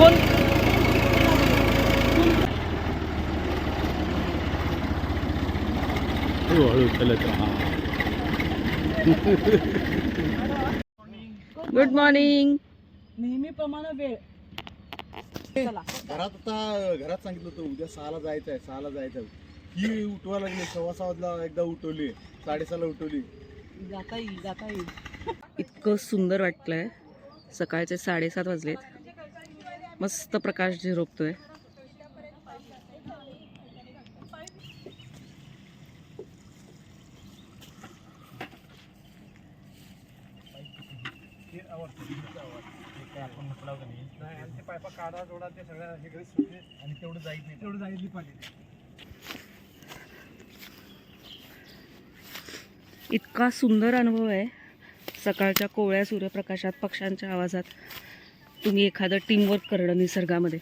कोण हळू चलत गुड मॉर्निंग नेहमीप्रमाणे वेळ. चला. घरात आता घरात सांगितलं होतं उद्या सहाला जायचं आहे सहाला जायचं आहे ही उठवा लागली सव्वा सहा एकदा उठवली साडेसहाला उठवली. जाता येईल जाता येईल. इतकं सुंदर वाटलंय. सकाळचे साडेसात वाजलेत. मस्त प्रकाश झिरोपतोय. जायचं तेवढं इतका सुंदर अनुभव आहे. सकाळच्या कोवळ्या सूर्यप्रकाशात पक्ष्यांच्या आवाजात. तुम्ही एखादं टीमवर्क करणं निसर्गामध्ये.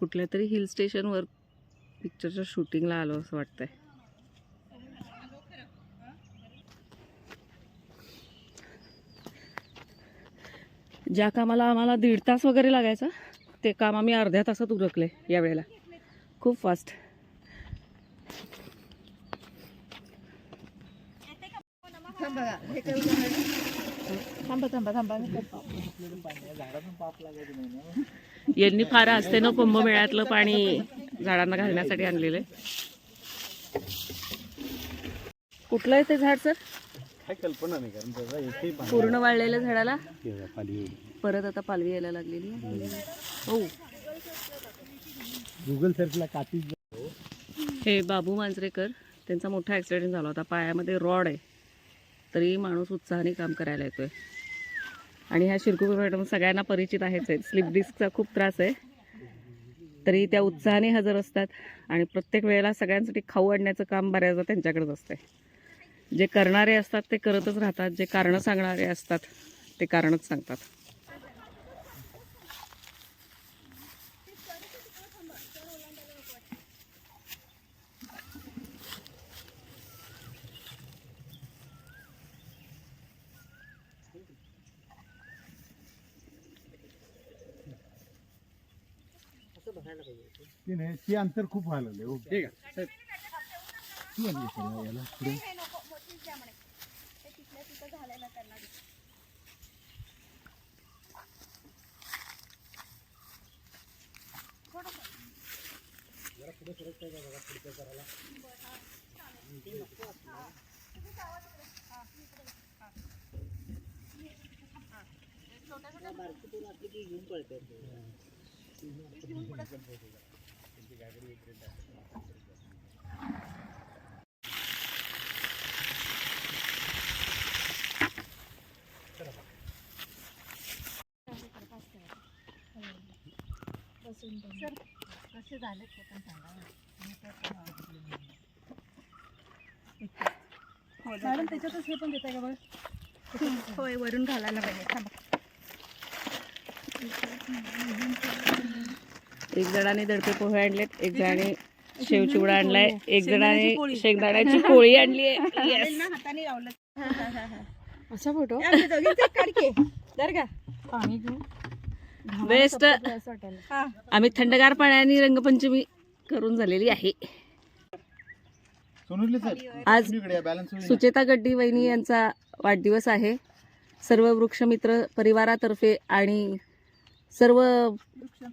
कुठल्या तरी हिल स्टेशनवर पिक्चरच्या शूटिंगला आलो असं वाटतंय. ज्या कामाला आम्हाला दीड तास वगैरे लागायचा ते काम आम्ही अर्ध्या तासात उरकले यावेळेला. खूप फास्ट थांबा थांबा थांबा यांनी फार असते कुंभमेळ्यातलं पाणी झाडांना घालण्यासाठी आणलेलं आहे. कुठलं आहे ते झाड सर? काय कल्पना नाही कारण त्याचा एकही पाणी पूर्ण वाळलेल्या झाडाला? परत आता पालवी यायला लागलेली आहे. हो. गुगल सर्चला हे बाबू मांजरेकर त्यांचा मोठा ॲक्सिडेंट झाला होता. पायामध्ये रॉड आहे. तरी माणूस उत्साहाने काम करायला येतोय. आणि ह्या शिरकुपे मॅडम सगळ्यांना परिचित आहेच आहेत. स्लिप डिस्कचा खूप त्रास आहे. तरी त्या उत्साहाने हजर असतात आणि प्रत्येक वेळेला सगळ्यांसाठी खाऊ आणण्याचं काम बऱ्याचदा त्यांच्याकडेच असतंय. जे करणारे असतात ते करतच राहतात. जे कारणं सांगणारे असतात ते कारणच सांगतात. ती नाही ती अंतर खूप व्हायला लागले हो ठीक आहे. ती आली असेल याला पुढे. मॅडम त्याच्यातच हे पण देताय का बघ होय वरून घालायला पाहिजे. थांबा. एक जणाने दडपे पोहे आणलेत एक जणाने शेव चिवडा आणलाय एक जणाने शेंगदाण्याची पोळी. आणली आहे. ना हाताने लावलं. असा फोटो? बेस्ट हा. आम्ही थंडगार पाण्याने रंगपंचमी करून झालेली आहे. आज सुचेता गड्डी वहिनी यांचा वाढदिवस आहे. सर्व वृक्षमित्र परिवारातर्फे आणि सर्व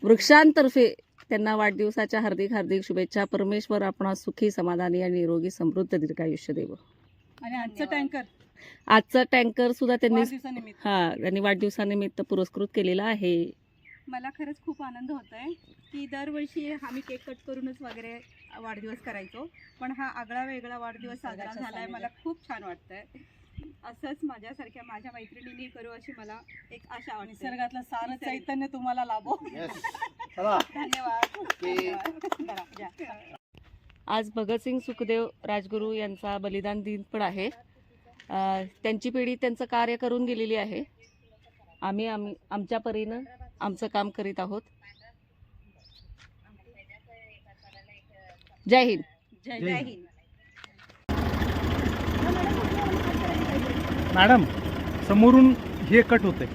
वृक्षांतर्फे त्यांना वाढदिवसाच्या हार्दिक हार्दिक शुभेच्छा. परमेश्वर आपण सुखी समाधानी आणि निरोगी समृद्ध दीर्घायुष्य देव. आणि आजचं टँकर? आजचा टँकर सुद्धा त्यांनी वाढदिवसानिमित्त. हा त्यांनी वाढदिवसानिमित्त पुरस्कृत केलेला आहे. मला खरंच खूप आनंद होत आहे की दरवर्षी आम्ही केक कट करूनच वगैरे वाढदिवस करायचो. पण हा आगळा वेगळा वाढदिवस साजरा झाला आहे मला खूप छान वाटतंय. असंच माझ्यासारख्या माझ्या मैत्रिणींनी करू अशी मला एक आशा वाटते निसर्गातलं सारं चैतन्य तुम्हाला लाभो. चला. धन्यवाद. आज भगतसिंग सुखदेव राजगुरू यांचा बलिदान दिन पण आहे. अ, त्यांची पिढी त्यांचं कार्य करून गेलेली आहे. आम्ही आम्ही आमच्या परीनं आमचं काम करीत आहोत. जय हिंद. जय जय हिंद. मॅडम समोरून हे कट होते